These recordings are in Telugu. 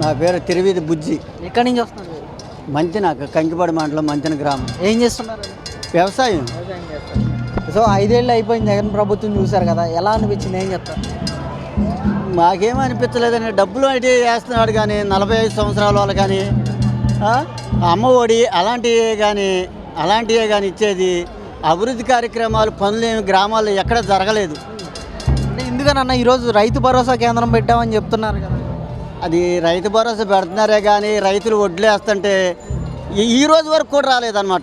నా పేరు తిరువిధి బుజ్జి. ఎక్కడి నుంచి వస్తున్నారు? మంచిన కంకిపాడు మండలం మంచిన గ్రామం. ఏం చేస్తున్నారు? వ్యవసాయం. సో ఐదేళ్ళు అయిపోయింది జగన్ ప్రభుత్వం చూశారు కదా ఎలా అనిపించింది? ఏం చెప్తారు? మాకేం అనిపించలేదని డబ్బులు అయితే వేస్తున్నాడు కానీ నలభై ఐదు సంవత్సరాల వాళ్ళు కానీ ఆ, అమ్మ ఒడి అలాంటివే కానీ అలాంటివే కానీ ఇచ్చేది. అభివృద్ధి కార్యక్రమాలు పనులు ఏమి గ్రామాల్లో ఎక్కడ జరగలేదు. ఎందుకనన్నా ఈరోజు రైతు భరోసా కేంద్రం పెట్టామని చెప్తున్నారు కదా. అది రైతు భరోసా పెడుతున్నారే కానీ రైతులు వడ్లు వేస్తుంటే ఈ- రోజు వరకు కూడా రాలేదన్నమాట.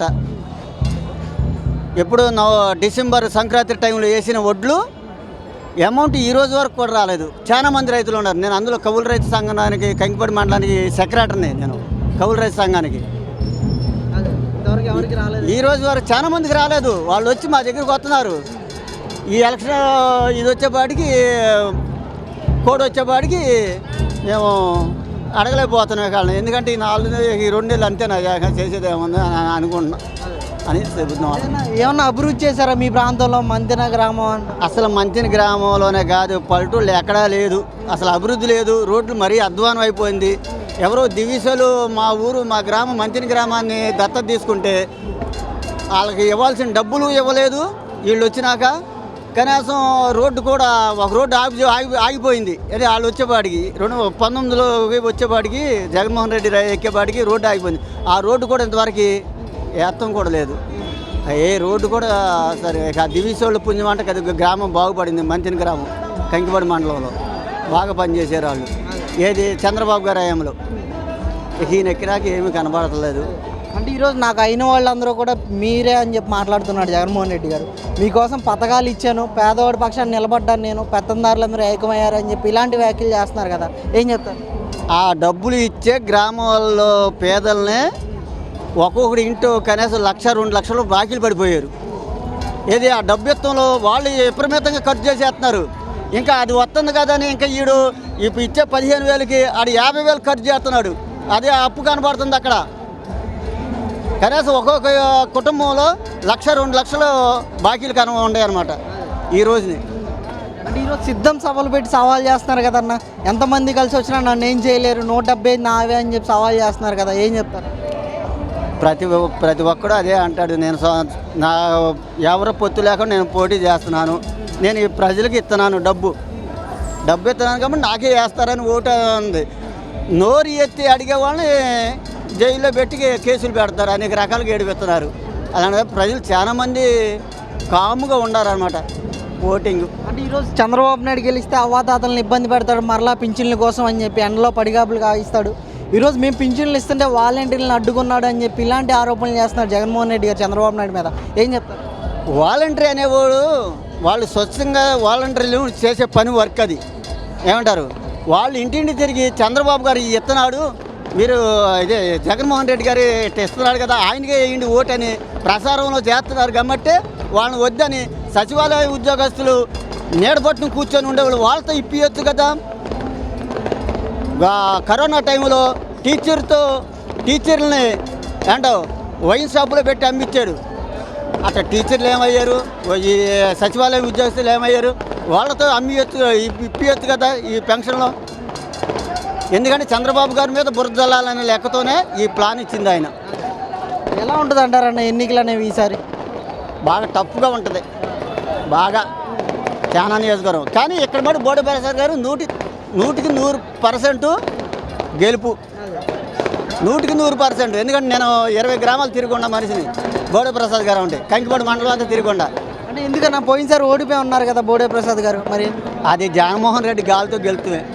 ఎప్పుడు నవ డిసెంబర్ సంక్రాంతి టైంలో వేసిన వడ్లు అమౌంట్ ఈ రోజు వరకు కూడా రాలేదు. చాలా మంది రైతులు ఉన్నారు. నేను అందులో కౌలు రైతు సంఘానికి కంకిపడి మండలానికి సెక్రటరీని నేను కౌలు రైతు సంఘానికి. ఈ రోజు వరకు చాలా మందికి రాలేదు. వాళ్ళు వచ్చి మా దగ్గరికి వస్తున్నారు. ఈ ఎలక్షన్ ఇది వచ్చేపాటికి కోడ్ వచ్చేపాటికి మేము అడగలేకపోతున్నాం కాళ్ళని ఎందుకంటే ఈ నాలుగు ఈ రెండు నెలలు అంతే నా చేసేది ఏముంది అని అనుకుంటున్నా. అని చెబుతున్నాం. ఏమన్నా- అభివృద్ధి చేశారా మీ ప్రాంతంలో మంతిన గ్రామం అసలు మంచిని గ్రామంలోనే కాదు పల్లెటూళ్ళు ఎక్కడా లేదు. అసలు అభివృద్ధి లేదు రోడ్లు మరీ అధ్వానం అయిపోయింది. ఎవరో దివిసలు మా ఊరు మా గ్రామం మంచిని గ్రామాన్ని దత్తత తీసుకుంటే వాళ్ళకి ఇవ్వాల్సిన డబ్బులు ఇవ్వలేదు. వీళ్ళు వచ్చినాక కనీసం రోడ్డు కూడా ఒక రోడ్డు ఆగి ఆగిపోయింది. అదే వాళ్ళు వచ్చేపాటికి రెండు పంతొమ్మిదిలో వచ్చేపాటికి జగన్మోహన్ రెడ్డి ఎక్కేపాటికి రోడ్డు ఆగిపోయింది. ఆ రోడ్డు కూడా ఇంతవరకు ఏత్తం కూడా లేదు. ఏ రోడ్డు కూడా సరే ఇక దివిసోళ్ళ పుణ్యం అంటే కదా గ్రామం బాగుపడింది మంచిన గ్రామం కంకిపడి మండలంలో బాగా పనిచేసారు వాళ్ళు. ఏది చంద్రబాబు గారు హయాంలో. ఈయన ఎక్కినాక ఏమీ కనబడట్లేదు అంటే ఈరోజు నాకు అయిన వాళ్ళందరూ కూడా మీరే అని చెప్పి మాట్లాడుతున్నాడు జగన్మోహన్ రెడ్డి గారు. మీకోసం పథకాలు ఇచ్చాను పేదవాడి పక్షాన్ని నిలబడ్డాను నేను పెత్తందారులందరూ ఏకమయ్యారు అని చెప్పి ఇలాంటి వ్యాఖ్యలు చేస్తున్నారు కదా. ఏం చెప్తారు? ఆ డబ్బులు ఇచ్చే గ్రామాల్లో పేదలనే ఒక్కొక్కడి ఇంటూ కనీసం లక్ష రెండు లక్షలు బాకీలు పడిపోయారు. ఏది ఆ డబ్బుత్వంలో వాళ్ళు విపరీతంగా ఖర్చు చేసేస్తున్నారు. ఇంకా అది వస్తుంది కదా అని ఇంకా ఈడు ఇప్పుడు ఇచ్చే పదిహేను వేలకి ఆడు యాభై వేలు ఖర్చు చేస్తున్నాడు. అదే అప్పు కనబడుతుంది అక్కడ. కనీసం ఒక్కొక్క కుటుంబంలో లక్ష రెండు లక్షలు బాకీలు కన ఉన్నాయి అనమాట ఈ రోజుని. అంటే ఈరోజు సిద్ధం సభలు పెట్టి సవాల్ చేస్తున్నారు కదన్న. ఎంతమంది కలిసి వచ్చినా నన్ను ఏం చేయలేరు నూట డెబ్బై నావే అని చెప్పి సవాల్ చేస్తున్నారు కదా ఏం చెప్తారు? ప్రతి ప్రతి ఒక్కడు అదే అంటాడు నేను నా ఎవరు పొత్తు లేకుండా నేను పోటీ చేస్తున్నాను. నేను ఈ ప్రజలకు ఇస్తున్నాను డబ్బు. డబ్బు ఇస్తున్నాను కాబట్టి నాకే వేస్తారని ఓటు ఉంది. నోరు ఎత్తి అడిగే వాళ్ళని జైల్లో పెట్టి కేసులు పెడతారు అనేక రకాలుగా ఏడిపిస్తున్నారు. అలాంటి ప్రజలు చాలామంది కాముగా ఉండారనమాట ఓటింగ్. అంటే ఈరోజు చంద్రబాబు నాయుడు గెలిస్తే అవ్వాతాతలను ఇబ్బంది పెడతాడు మరలా పింఛన్ల కోసం అని చెప్పి ఎండలో పడిగాపులు కాయిస్తాడు. ఈరోజు మేము పింఛన్లు ఇస్తుంటే వాలంటీర్లను అడ్డుకున్నాడు అని చెప్పి ఇలాంటి ఆరోపణలు చేస్తున్నారు జగన్మోహన్ రెడ్డి గారు చంద్రబాబు నాయుడు మీద. ఏం చెప్తారు? వాలంటరీ అనేవాడు వాళ్ళు స్వచ్ఛంగా వాలంటీర్లు చేసే పని వర్క్ అది. ఏమంటారు? వాళ్ళు ఇంటింటి తిరిగి చంద్రబాబు గారు ఇస్తున్నాడు మీరు ఇదే జగన్మోహన్ రెడ్డి గారు ఇస్తున్నాడు కదా ఆయనకే వేయండి ఓటని ప్రసారంలో చేస్తున్నారు కాబట్టి వాళ్ళని వద్దని సచివాలయ ఉద్యోగస్తులు నీడబట్టును కూర్చొని ఉండేవాళ్ళు వాళ్ళతో ఇప్పియొచ్చు కదా. కరోనా టైంలో టీచర్తో టీచర్లని ఏంటో వైన్ షాపులో పెట్టి అమ్మిచ్చాడు. అట్లా టీచర్లు ఏమయ్యారు ఈ సచివాలయ ఉద్యోగస్తులు ఏమయ్యారు వాళ్ళతో అమ్మియొచ్చు ఇప్పియొచ్చు కదా ఈ పెన్షన్లో. ఎందుకంటే చంద్రబాబు గారి మీద బురద జల్లాలనే లెక్కతోనే ఈ ప్లాన్ ఇచ్చింది ఆయన. ఎలా ఉంటుంది అంటారన్న ఎన్నికలు అనేవి ఈసారి? బాగా టఫ్గా ఉంటుంది. బాగా చాలా నియోజకవర్గం. కానీ ఇక్కడ మటు బోడి ప్రసాద్ గారు నూటి నూటికి నూరు పర్సెంట్ గెలుపు. నూటికి నూరు పర్సెంట్. ఎందుకంటే నేను ఇరవై గ్రామాలు తిరుగుండా మనిషిని. బోడే ప్రసాద్ గారు ఉంటే కంకిపాడు మండలం అంతా తిరుగుండా. అంటే ఎందుకన్నా పోయినసారి ఓడిపోయి ఉన్నారు కదా బోడే ప్రసాద్ గారు మరి? అది జగన్మోహన్ రెడ్డి గాలితో గెలుతుమే.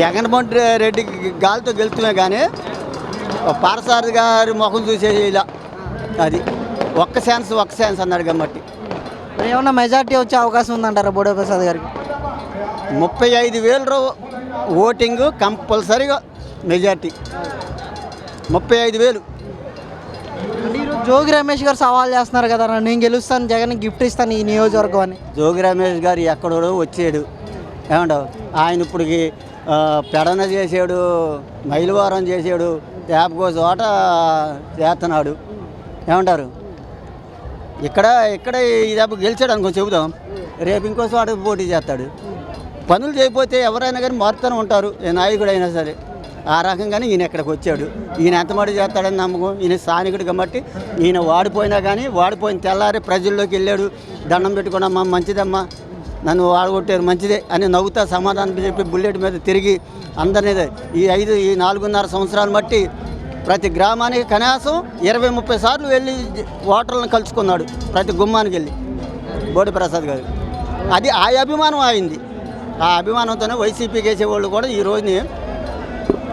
జగన్మోహన్ రెడ్డి గాలితో గెలుతుమే కానీ పారసారథి గారి ముఖం చూసేది ఇలా. అది ఒక్క ఛాన్స్ ఒక్క ఛాన్స్ అన్నాడు కాబట్టి. ఏమన్నా మెజార్టీ వచ్చే అవకాశం ఉందంటారా బోడే ప్రసాద్ గారికి? ముప్పై ఐదు వేల రూ ఓటింగ్ కంపల్సరీగా మెజార్టీ. ముప్పై ఐదు వేలు. జోగి రమేష్ గారు సవాల్ చేస్తున్నారు కదా నేను గెలుస్తాను జగన్ గిఫ్ట్ ఇస్తాను ఈ నియోజకవర్గం అని. జోగి రమేష్ గారు ఎక్కడో వచ్చాడు. ఏమంటావు? ఆయన ఇప్పటికి పెడన చేసాడు మైలువారం చేసాడు తేపకో చోట చేస్తున్నాడు. ఏమంటారు? ఇక్కడ ఇక్కడ ఈ దెబ్బ గెలిచాడు అనుకో చెబుదాం. రేపు ఇంకో చోట పోటీ చేస్తాడు. పనులు చేయకపోతే ఎవరైనా కానీ మారుతూనే ఉంటారు. ఏ నాయకుడైనా సరే. ఆ రకంగానే ఈయన ఇక్కడికి వచ్చాడు. ఈయన ఎంత మటు చేస్తాడని నమ్మకం. ఈయన స్థానికుడు కాబట్టి ఈయన వాడిపోయినా కానీ వాడిపోయిన తెల్లారి ప్రజల్లోకి వెళ్ళాడు. దండం పెట్టుకున్నామ్మా మంచిదమ్మా. నన్ను వాడగొట్టారు మంచిదే అని నవ్వుతా సమాధానం చెప్పి బుల్లెట్ మీద తిరిగి అందరినీ ఈ ఐదు ఈ నాలుగున్నర సంవత్సరాలు బట్టి ప్రతి గ్రామానికి కనీసం ఇరవై ముప్పై సార్లు వెళ్ళి ఓటర్లను కలుసుకున్నాడు ప్రతి గుమ్మానికి వెళ్ళి. బోడి ప్రసాద్ గారు. అది ఆ అభిమానం అయింది ఆ అభిమానంతోనే వైసీపీకి వేసేవాళ్ళు కూడా ఈ రోజుని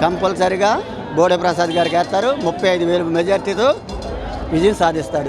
కంపల్సరిగా బోడే ప్రసాద్ గారికి వేస్తారు ముప్పై ఐదు వేలు మెజార్టీతో విజయం సాధిస్తాడు.